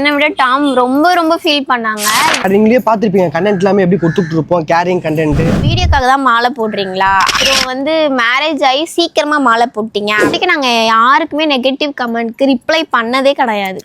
என்னை விட டாம் ரொம்ப ரொம்ப ஃபீல் பண்ணாங்க. நீங்களே பார்த்துருப்பீங்க. கண்டென்ட் எல்லாமே எப்படி கொடுத்துட்டு இருப்போம் கேரிங் கண்டென்ட் வீடியோக்காக தான் மாலை போடுறீங்களா? அப்புறம் வந்து மேரேஜ் ஆகி சீக்கிரமா மாலை போட்டீங்க. அதுக்கு நாங்க யாருக்குமே நெகட்டிவ் கமெண்ட்க்கு ரிப்ளை பண்ணதே கிடையாது.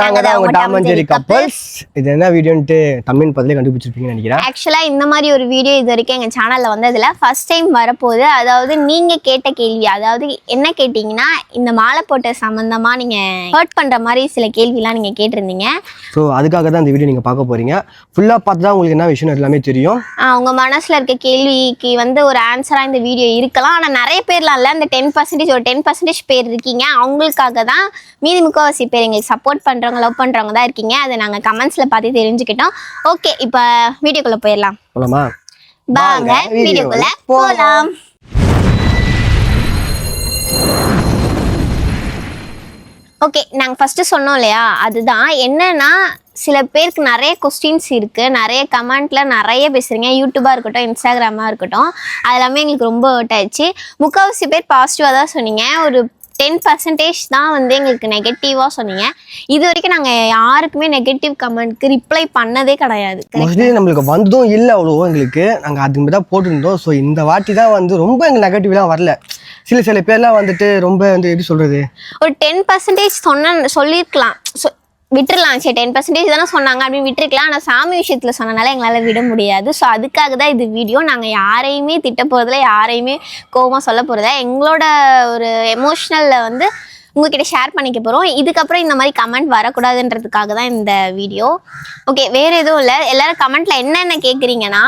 நாங்க தான் உங்க டாம் அண்ட் ஜெரி கப்பல்ஸ் இது என்ன வீடியோன்ட்டு தமிழ் பதிலே கண்டுபிடிச்சிருப்பீங்கன்னு நினைக்கிறேன். ஆக்சுவலா இந்த மாதிரி ஒரு வீடியோ இது வரைக்கும் எங்க சேனல்ல வந்ததுல ஃபர்ஸ்ட் டைம் வரப்போகுது. அதாவது நீங்க கேட்ட கேள்வி அதாவது என்ன கேட்டீங்கன்னா இந்த மாலை போட்ட சம்பந்தமா நீங்க ஹர்ட் பண்ற மாதிரி சில கேள்விலாம் நீங்க கேட்டிருந்தீங்க. ஸோ அதுக்காக தான் இந்த வீடியோ நீங்கள் பார்க்க போறீங்க. ஃபுல்லாக பார்த்து தான் உங்களுக்கு என்ன விஷயம் எல்லாமே தெரியும். ஆஹ் உங்க மனசுல இருக்க கேள்விக்கு வந்து ஒரு ஆன்சரா இந்த வீடியோ இருக்கலாம். ஆனா நிறைய பேர்லாம் இல்ல. இந்த டென் பர்சன்டேஜ் ஒரு டென் பர்சன்டேஜ் பேர் இருக்கீங்க. அவங்களுக்காக தான் மீதி முக்கால்வாசி பேர் எங்களுக்கு சப்போர்ட் பண்றவங்க லவ் பண்றவங்க தான் இருக்கீங்க. அதை நாங்க கமெண்ட்ஸ்ல பார்த்து தெரிஞ்சுக்கிட்டோம். ஓகே இப்போ வீடியோக்குள்ள போயிடலாம். போலாமா? வாங்க வீடியோக்குள்ள வீடியோக்குள்ள ஓகே நாங்கள் ஃபஸ்ட்டு சொன்னோம் இல்லையா? அதுதான் என்னென்னா சில பேருக்கு நிறைய கொஸ்டின்ஸ் இருக்குது நிறைய கமெண்ட்டில் நிறைய பேசுகிறீங்க யூடியூபாக இருக்கட்டும் இன்ஸ்டாகிராமாக இருக்கட்டும். அது எல்லாமே எங்களுக்கு ரொம்ப ஹர்ட் ஆயிடுச்சு. முக்கால்வாசி பேர் பாசிட்டிவாக தான் சொன்னீங்க. ஒரு டென் பர்சன்டேஜ் தான் வந்து எங்களுக்கு நெகட்டிவாக சொன்னீங்க. இது வரைக்கும் நாங்கள் யாருக்குமே நெகட்டிவ் கமெண்ட்க்கு ரிப்ளை பண்ணதே கிடையாது. மோஸ்ட்லி நம்மளுக்கு வந்ததும் இல்லை அவ்வளோ எங்களுக்கு. நாங்கள் அதுக்கு தான் போட்டிருந்தோம். ஸோ இந்த வாட்டி தான் வந்து ரொம்ப எங்கள் நெகட்டிவ்லாம் வரல. சில சில பேர்லாம் வந்துட்டு ரொம்ப வந்து எப்படி சொல்கிறது ஒரு டென் பர்சன்டேஜ் சொன்ன சொல்லியிருக்கலாம் சொ விட்டுருலாம் சரி டென் பர்சன்டேஜ் தானே சொன்னாங்க அப்படின்னு விட்டுருக்கலாம். ஆனால் சாமி விஷயத்தில் சொன்னனால எங்களால் விட முடியாது. ஸோ அதுக்காக தான் இது வீடியோ நாங்கள் யாரையுமே திட்ட போகிறதில்ல யாரையுமே கோபமாக சொல்ல போகிறதில்ல எங்களோட ஒரு எமோஷ்னலில் வந்து உங்ககிட்ட ஷேர் பண்ணிக்க போகிறோம் இதுக்கப்புறம் இந்த மாதிரி கமெண்ட் வரக்கூடாதுன்றதுக்காக தான் இந்த வீடியோ ஓகே வேறு எதுவும் இல்லை. எல்லோரும் கமெண்ட்டில் என்னென்ன கேட்குறீங்கன்னா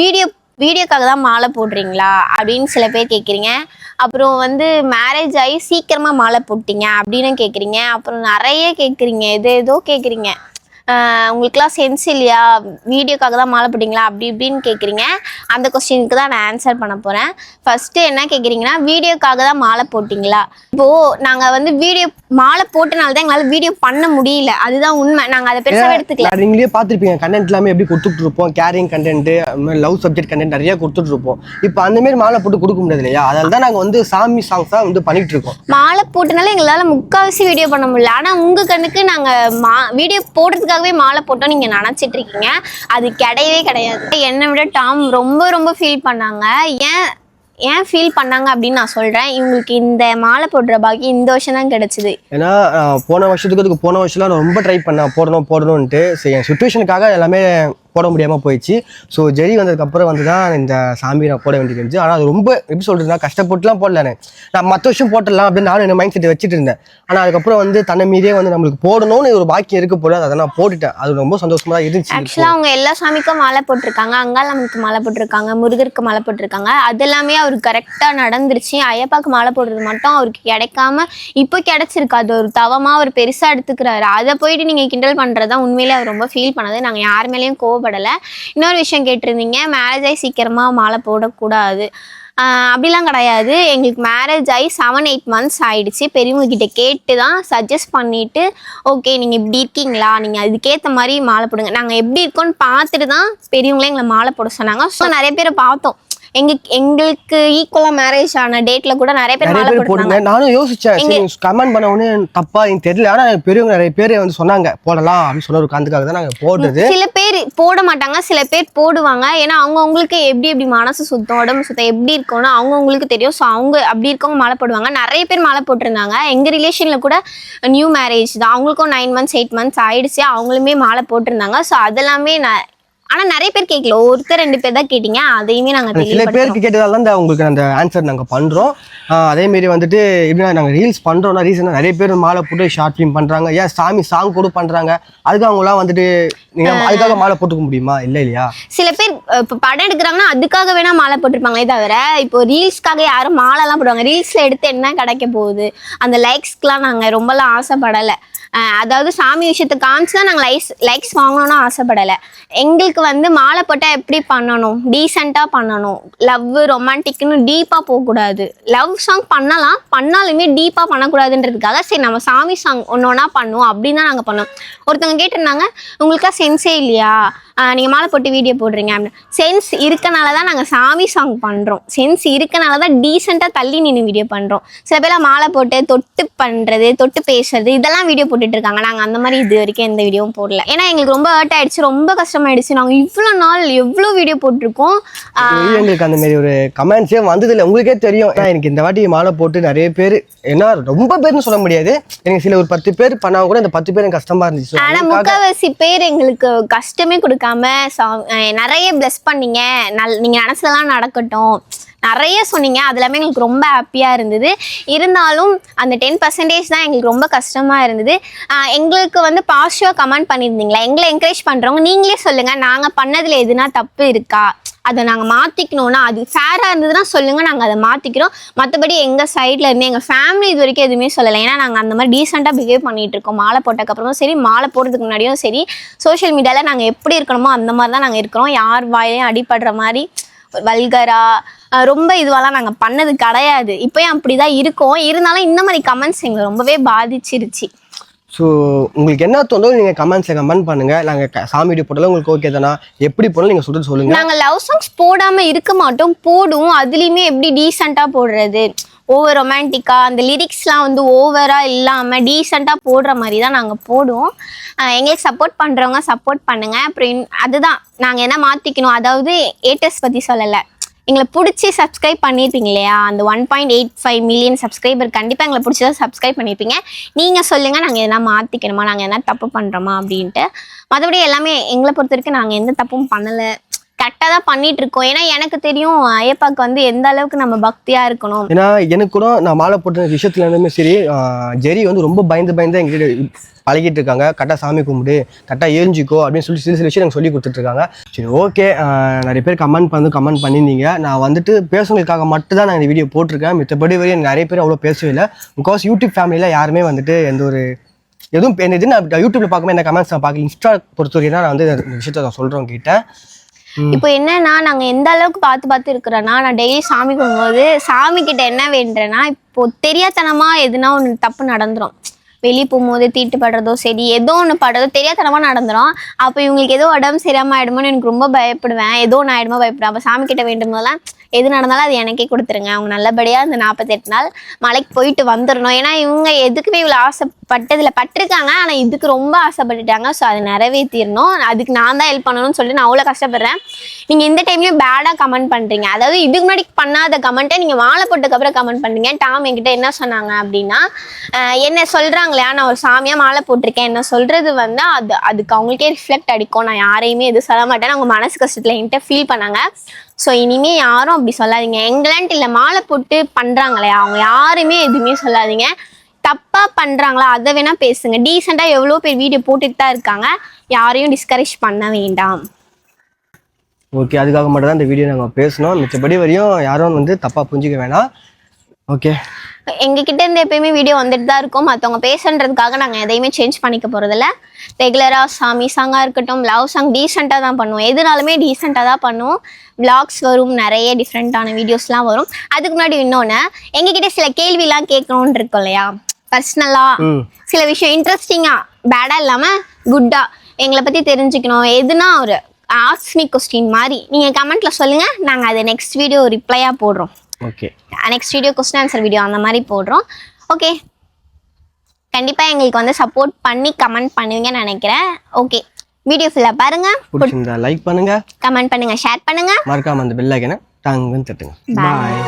வீடியோ வீடியோக்காக தான் மாலை போடுறீங்களா அப்படின்னு சில பேர் கேட்குறீங்க அப்புறம் வந்து மேரேஜ் ஆகி சீக்கிரமாக மாலை போட்டீங்க அப்படின்னு கேட்குறீங்க அப்புறம் நிறைய கேட்குறீங்க எது ஏதோ கேட்குறீங்க உங்களுக்குலாம் சென்ஸ் இல்லையா? வீடியோக்காக தான் மாலை போட்டீங்களா அப்படி இப்படின்னு கேட்குறீங்க அந்த கொஸ்டினுக்கு தான் நான் ஆன்சர் பண்ண போகிறேன் ஃபஸ்ட்டு என்ன கேட்குறீங்கன்னா வீடியோக்காக தான் மாலை போட்டிங்களா? இப்போது நாங்கள் வந்து வீடியோ மாலை போட்டனால தான் எங்களால் வீடியோ பண்ண முடியல. அதுதான் உண்மை. நாங்கள் அதை பெருசாக எடுத்துக்கல. நீங்களே பார்த்துருப்பீங்க. கண்டென்ட் எல்லாமே எப்படி கொடுத்துட்டு இருப்போம்? Caring content love subject content நிறைய கொடுத்துட்டு இருப்போம். இப்போ அந்த மாதிரி மாலை போட்டு கொடுக்க முடியாது இல்லையா? அதனால தான் நாங்கள் வந்து சாமி சாங்ஸ் தான் வந்து பண்ணிட்டு இருக்கோம். மாலை போட்டனால எங்களால் முக்கால்வாசி வீடியோ பண்ண முடியல. ஆனால் உங்கள் கண்ணுக்கு நாங்கள் மா வீடியோ போடுறதுக்காகவே மாலை போட்டோம் நீங்கள் நினச்சிட்டு இருக்கீங்க. அது கிடையவே கிடையாது. என்னை விட டாம் ரொம்ப ரொம்ப ஃபீல் பண்ணாங்க. ஏன் ஏன் ஃபீல் பண்ணாங்க அப்படின்னு நான் சொல்கிறேன் இவங்களுக்கு இந்த மாலை போடுற பாக்கி இந்த வருஷம் தான் கிடைச்சிது. ஏன்னா போன வருஷத்துக்கு அதுக்கு போன வருஷம்லாம் ரொம்ப ட்ரை பண்ணேன். போடணும் போடணும்ன்ட்டு. சரி என் சுச்சுவேஷனுக்காக எல்லாமே போட முடியாமல் போயிடுச்சு. ஸோ ஜெரி வந்ததுக்கப்புறம் வந்து தான் இந்த சாமி நான் போட வேண்டியது இருந்துச்சு. ஆனால் அது ரொம்ப எப்படி சொல்கிறதுனா கஷ்டப்பட்டுலாம் போடல நான். மற்ற வருஷம் போட்டலாம் அப்படின்னு நானும் என்ன மைண்ட் செட்டை வச்சுட்டு இருந்தேன். ஆனால் அதுக்கப்புறம் வந்து தன்னை மீறியே வந்து நம்மளுக்கு போடணும்னு ஒரு பாக்கியம் இருக்க போல அதை நான் போட்டுட்டேன். அது ரொம்ப சந்தோஷமாக தான் இருந்துச்சு ஆக்சுவலாக அவங்க எல்லா சாமிக்கும் மாலை போட்டிருக்காங்க. அங்காளம்மனுக்கு மாலை போட்டிருக்காங்க. முருகருக்கு மாலை போட்டிருக்காங்க. அது எல்லாமே அவருக்கு கரெக்டாக நடந்துருச்சு. ஐயப்பாக்கு மாலை போடுறது மட்டும் அவருக்கு கிடைக்காம இப்போ கிடைச்சிருக்கு. அது ஒரு தவமாக அவர் பெருசாக எடுத்துக்கிறாரு. அதை போயிட்டு நீங்கள் கிண்டல் பண்ணுறதான் உண்மையிலே அவர் ரொம்ப ஃபீல் பண்ணது. நாங்கள் யார் மேலேயும் கோவப்படலை இன்னொரு விஷயம் கேட்டிருந்தீங்க மேரேஜ் ஆகி சீக்கிரமாக மாலை போடக்கூடாது. அப்படிலாம் கிடையாது. எங்களுக்கு மேரேஜ் ஆகி செவன் எயிட் மந்த்ஸ் ஆகிடுச்சு பெரியவங்கக்கிட்ட கேட்டு தான் சஜஸ்ட் பண்ணிவிட்டு ஓகே நீங்கள் இப்படி இருக்கீங்களா? நீங்கள் அதுக்கேற்ற மாதிரி மாலை போடுங்க. நாங்கள் எப்படி இருக்கோன்னு பார்த்துட்டு தான் பெரியவங்களே எங்களை மாலை போட சொன்னாங்க. ஸோ நிறைய பேரை பார்த்தோம். எங்க எங்களுக்கு ஈக்குவலாக மேரேஜ் ஆன டேட்ல கூட நிறைய பேர் நிறைய மாலை பேர் போடுங்க நானும் யோசிச்சேன். சரி கமெண்ட் பண்ண உடனே தப்பா எனக்கு தெரியல. ஆனால் பெரியவங்க நிறைய பேர் வந்து சொன்னாங்க போடலாம் அப்படின்னு சொன்ன ஒரு காந்துக்காக தான் நாங்கள் போடுறது. சில பேர் போட மாட்டாங்க. சில பேர் போடுவாங்க. ஏன்னா அவங்க அவங்களுக்கு எப்படி எப்படி மனசு சுத்தம் உடம்பு சுத்தம் எப்படி இருக்கும்னு அவங்க அவங்களுக்கு தெரியும். ஸோ அவங்க அப்படி இருக்கவங்க மாலை போடுவாங்க. நிறைய பேர் மாலை போட்டிருந்தாங்க. எங்க ரிலேஷன்ல கூட நியூ மேரேஜ் தான். அவங்களுக்கும் நைன் மந்த்ஸ் எயிட் மந்த்ஸ் ஆயிடுச்சு. அவங்களுமே மாலை போட்டிருந்தாங்க. ஸோ அதெல்லாமே நான் ஆனா நிறைய பேர் கேட்கல ஒருத்தர் ரெண்டு பேர் தான் கேட்டீங்க. அதையுமே நாங்க சில பேருக்கு கேட்டதால தான் உங்களுக்கு அந்த ஆன்சர் நாங்கள் பண்ணுறோம் அதேமாரி வந்துட்டு எப்படின்னா நாங்கள் ரீல்ஸ் பண்ணுறோம்னா ரீசனாக நிறைய பேர் மாலை போட்டு ஷார்ட் ஃபிலிம் பண்ணுறாங்க ஏன் சாமி சாங் கூட பண்ணுறாங்க அதுக்கு அவங்களாம் வந்துட்டு நீங்கள் அதுக்காக மாலை போட்டுக்க முடியுமா? இல்லை இல்லையா? சில பேர் இப்போ படம் எடுக்கிறாங்கன்னா அதுக்காக வேணா மாலை போட்டிருப்பாங்களே தவிர இப்போ ரீல்ஸ்க்காக யாரும் மாலைலாம் போடுவாங்க. ரீல்ஸ்ல எடுத்து என்ன கிடைக்க போகுது? அந்த லைக்ஸ்க்குலாம் நாங்கள் ரொம்பலாம் ஆசைப்படலை. அதாவது சாமி விஷயத்தை காமிச்சு தான் நாங்கள் லைக்ஸ் லைக்ஸ் வாங்கணும்னு ஆசைப்படலை. எங்களுக்கு வந்து மாலை போட்டால் எப்படி பண்ணணும்? டீசெண்டாக பண்ணணும். லவ் ரொமான்டிக்னு டீப்பாக போகக்கூடாது. லவ் சாங் பண்ணலாம். பண்ணாலுமே டீப்பாக பண்ணக்கூடாதுன்றதுக்காக சரி நம்ம சாமி சாங் ஒன்று ஒன்றா பண்ணுவோம். அப்படின்னு தான் நாங்கள் பண்ணோம். ஒருத்தவங்க கேட்டிருந்தாங்க உங்களுக்கா சென்ஸே இல்லையா? நீங்கள் மாலை போட்டு வீடியோ போடுறீங்க அப்படின்னு. சென்ஸ் இருக்கனால தான் நாங்கள் சாமி சாங் பண்ணுறோம் சென்ஸ் இருக்கனால தான் டீசெண்டாக தள்ளி நின்று வீடியோ பண்ணுறோம் சில பேர்லாம் மாலை போட்டு தொட்டு பண்ணுறது தொட்டு பேசுறது இதெல்லாம் வீடியோ போட்டுட்டு இருக்காங்க. நாங்கள் அந்த மாதிரி இது வரைக்கும் எந்த வீடியோவும் போடல. ஏன்னா எங்களுக்கு ரொம்ப ஹர்ட் ஆயிடுச்சு ரொம்ப கஷ்டமாயிடுச்சு. நாங்கள் இவ்வளோ நாள் எவ்வளோ வீடியோ போட்டிருக்கோம். எங்களுக்கு அந்த மாதிரி ஒரு கமெண்ட்ஸே வந்ததில்லை. உங்களுக்கே தெரியும். எனக்கு இந்த வாட்டி மாலை போட்டு நிறைய பேர் ஏன்னா ரொம்ப பேர்னு சொல்ல முடியாது. எனக்கு சில ஒரு பத்து பேர் பண்ணா கூட இந்த பத்து பேர் எனக்கு கஷ்டமா இருந்துச்சு. So, ஆனா முக்காவாசி பேர் எங்களுக்கு கஷ்டமே கொடுக்காம சா- சாங் நிறைய பிளஸ் பண்ணீங்க. நல் நீங்கள் நினச்சதெல்லாம் நடக்கட்டும். நிறைய சொன்னீங்க. அது எல்லாமே எங்களுக்கு ரொம்ப ஹாப்பியாக இருந்தது. இருந்தாலும் அந்த டென் பர்சன்டேஜ் தான் எங்களுக்கு ரொம்ப கஷ்டமாக இருந்தது. எங்களுக்கு வந்து பாசிட்டிவாக கமெண்ட் பண்ணியிருந்தீங்களா? எங்களை என்கரேஜ் பண்ணுறவங்க நீங்களே சொல்லுங்கள் நாங்கள் பண்ணதில் எதுனா தப்பு இருக்கா? அதை நாங்கள் மாற்றிக்கணும்னா அது ஃபேராக இருந்ததுன்னா சொல்லுங்கள் நாங்கள் அதை மாற்றிக்கிறோம் மற்றபடி எங்கள் சைடில் இருந்து எங்கள் ஃபேமிலி இது வரைக்கும் எதுவுமே சொல்லலை. ஏன்னா நாங்கள் அந்த மாதிரி டீசெண்டாக பிஹேவ் பண்ணிட்டு இருக்கோம். மாலை போட்டக்கப்புறமும் சரி மாலை போடுறதுக்கு முன்னாடியும் சரி சோஷியல் மீடியாவில் நாங்கள் எப்படி இருக்கணுமோ அந்த மாதிரி தான் நாங்கள் இருக்கிறோம். யார் வாயிலையும் அடிபடுற மாதிரி வல்கரா ரொம்ப இதுவெல்லாம் நாங்கள் பண்ணது கிடையாது. இப்போயும் அப்படி தான் இருக்கோம். இருந்தாலும் இந்த மாதிரி கமெண்ட்ஸ் எங்களை ரொம்பவே பாதிச்சிருச்சு. ஸோ உங்களுக்கு என்ன தோணுதோ நீங்கள் கமெண்ட்ஸில் கமெண்ட் பண்ணுங்க. நாங்கள் சாமி வீடியோ போட்டாலும் உங்களுக்கு ஓகே தானா? எப்படி போனாலும் நீங்கள் சொல்லிட்டு சொல்லுங்க. நாங்க லவ் சாங்ஸ் போடாம இருக்க மாட்டோம். போடுவோம். அதுலயுமே எப்படி டீசெண்டா போடுறது? ஓவர் ரொமான்டிக்கா அந்த லிரிக்ஸ்லாம் வந்து ஓவரா இல்லாம டீசெண்டா போடுற மாதிரி தான் நாங்க போடுவோம். எங்களுக்கு சப்போர்ட் பண்றவங்க சப்போர்ட் பண்ணுங்க. அப்புறம் அதுதான். நாங்க என்ன மாத்திக்கணும்? அதாவது ஏட்டஸ் பத்தி சொல்லலை. எங்களை பிடிச்சி சப்ஸ்கிரைப் பண்ணியிருப்பீங்க இல்லையா? அந்த one point eight five million subscriber கண்டிப்பாக எங்களை பிடிச்சதா சப்ஸ்கிரைப் பண்ணியிருப்பீங்க நீங்கள் சொல்லுங்கள் நாங்கள் எதனா மாற்றிக்கணுமா நாங்கள் எதனா தப்பு பண்ணுறோமா அப்படின்ட்டு. மற்றபடி எல்லாமே எங்களை பொறுத்த வரைக்கும் நாங்கள் எந்த தப்பும் பண்ணலை. கரெக்டாக தான் பண்ணிட்டு இருக்கோம் ஏன்னா எனக்கு தெரியும் ஐயப்பாக்கு வந்து எந்த அளவுக்கு நம்ம பக்தியாக இருக்கணும். ஏன்னா எனக்கு கூட நான் மாலை போட்ட விஷயத்துல இருந்துமே சரி ஜெரி வந்து ரொம்ப பயந்து பயந்து எங்கிட்ட பழகிட்டு இருக்காங்க. கரெக்டாக சாமி கும்பிடு கரெக்டாக ஏஞ்சிக்கோ அப்படின்னு சொல்லி சில சில விஷயம் எனக்கு சொல்லி கொடுத்துட்ருக்காங்க சரி ஓகே. நிறைய பேர் கமெண்ட் பண்ணி கமெண்ட் பண்ணியிருந்தீங்க. நான் வந்துட்டு பேசுனதுக்காக மட்டும் தான் நான் இந்த வீடியோ போட்டிருக்கேன். மித்தபடி வரையும் நிறைய பேர் அவ்வளோ பேசவே இல்லை. பிகாஸ் யூடியூப் ஃபேமிலியில் யாருமே வந்துட்டு எந்த ஒரு எதுவும் என்ன இது நான் யூடியூப்பில் பார்க்கும்போது என்ன கமெண்ட்ஸ் நான் பார்க்கல. இன்ஸ்டா பொறுத்த வரைக்கும் தான் நான் வந்து இந்த விஷயத்த நான் சொல்கிறோம் கிட்ட இப்போ என்னன்னா நாங்க எந்த அளவுக்கு பார்த்து பார்த்து இருக்கிறோன்னா நான் டெய்லி சாமி கும்பிடும்போது சாமி கிட்ட என்ன வேண்டுறேன்னா இப்போ தெரியாதனமா எதுனா ஒன்று தப்பு நடந்துரும். வெளியே போகும்போது தீட்டு படுறதோ சரி ஏதோ ஒன்று படுறதோ தெரியாதனமா நடந்துரும். அப்போ இவங்களுக்கு ஏதோ உடம்பு சரியாம ஆயிடுமோன்னு எனக்கு ரொம்ப பயப்படுவேன். ஏதோ ஒன்று ஆயிடுமோ பயப்படுவேன். அப்போ சாமி கிட்ட வேண்டும் போதெல்லாம் எது நடந்தாலும் அது எனக்கே கொடுத்துருங்க. அவங்க நல்லபடியாக அந்த நாற்பத்தெட்டு நாள் மலைக்கு போயிட்டு வந்துடணும் ஏன்னா இவங்க எதுக்குமே இவ்வளோ பட்டதில் பட்டிருக்காங்க. ஆனால் இதுக்கு ரொம்ப ஆசைப்பட்டுட்டாங்க. ஸோ அதை நிறைவேற்றிடணும் அதுக்கு நான் தான் ஹெல்ப் பண்ணணும்னு சொல்லிட்டு நான் அவ்வளோ கஷ்டப்படுறேன். நீங்கள் இந்த டைம்லேயும் பேடாக கமெண்ட் பண்ணுறீங்க அதாவது இதுக்கு முன்னாடி பண்ணாத கமெண்ட்டை நீங்கள் மாலை போட்டதுக்கப்புறம் கமெண்ட் பண்ணுறீங்க டாம் என்கிட்ட என்ன சொன்னாங்க அப்படின்னா என்ன சொல்கிறாங்களே நான் ஒரு சாமியாக மாலை போட்டிருக்கேன். என்ன சொல்கிறது வந்து அது அதுக்கு அவங்களுக்கே ரிஃப்ளெக்ட் அடிக்கும். நான் யாரையுமே எதுவும் சொல்ல மாட்டேன். அவங்க மனசு கஷ்டத்தில் என்கிட்ட ஃபீல் பண்ணாங்க. ஸோ இனிமேல் யாரும் அப்படி சொல்லாதீங்க. எங்களான்ட்டு இல்லை மாலை போட்டு பண்ணுறாங்களே அவங்க யாருமே எதுவுமே சொல்லாதீங்க. தப்பா பண்றாங்களா அதை வேணா பேசுங்க. டீசெண்டா எவ்வளோ பேர் வீடியோ போட்டுட்டு தான் இருக்காங்க. யாரையும் டிஸ்கரேஜ் பண்ண வேண்டாம். ஓகே அதுக்காக மட்டும் தான் இந்த வீடியோ நாங்கள் பேசணும் மிச்சபடி வரையும் யாரும் வந்து தப்பாக புரிஞ்சிக்க வேணாம். ஓகே எங்ககிட்ட இருந்து எப்பயுமே வீடியோ வந்துட்டு தான் இருக்கும். மற்றவங்க பேசுன்றதுக்காக நாங்கள் எதையுமே சேஞ்ச் பண்ணிக்க போகிறதில்ல ரெகுலராக சாமி சாங்காக இருக்கட்டும் லவ் சாங் டீசெண்டாக தான் பண்ணுவோம். எதுனாலுமே டீசெண்டாக தான் பண்ணுவோம். Vlogs வரும் நிறைய டிஃப்ரெண்ட்டான வீடியோஸ்லாம் வரும். அதுக்கு முன்னாடி இன்னொன்று எங்ககிட்ட சில கேள்விலாம் கேட்கணும்னு இருக்கும் இல்லையா? பர்சனலாக ம். சில விஷயம் இன்ட்ரெஸ்டிங்காக பேடாக இல்லாமல் குட்டாக எங்களை பற்றி தெரிஞ்சுக்கணும். எதுனா ஒரு ஆஸ்மி கொஸ்டின் மாதிரி நீங்கள் கமெண்ட்டில் சொல்லுங்கள் நாங்கள் அதை நெக்ஸ்ட் வீடியோ ரிப்ளையாக போடுறோம். Okay next video question answer video அந்த மாதிரி போடுறோம். ஓகே கண்டிப்பாக எங்களுக்கு வந்து சப்போர்ட் பண்ணி கமெண்ட் பண்ணுவீங்கன்னு நினைக்கிறேன். ஓகே வீடியோ ஃபுல்லாக பாருங்கள் பிடிச்சிருந்தா லைக் பண்ணுங்க. கமெண்ட் பண்ணுங்கள் ஷேர் பண்ணுங்கள் மறக்காம அந்த பெல் ஐக்கனை டாங்குன்னு தட்டுங்க. பாய்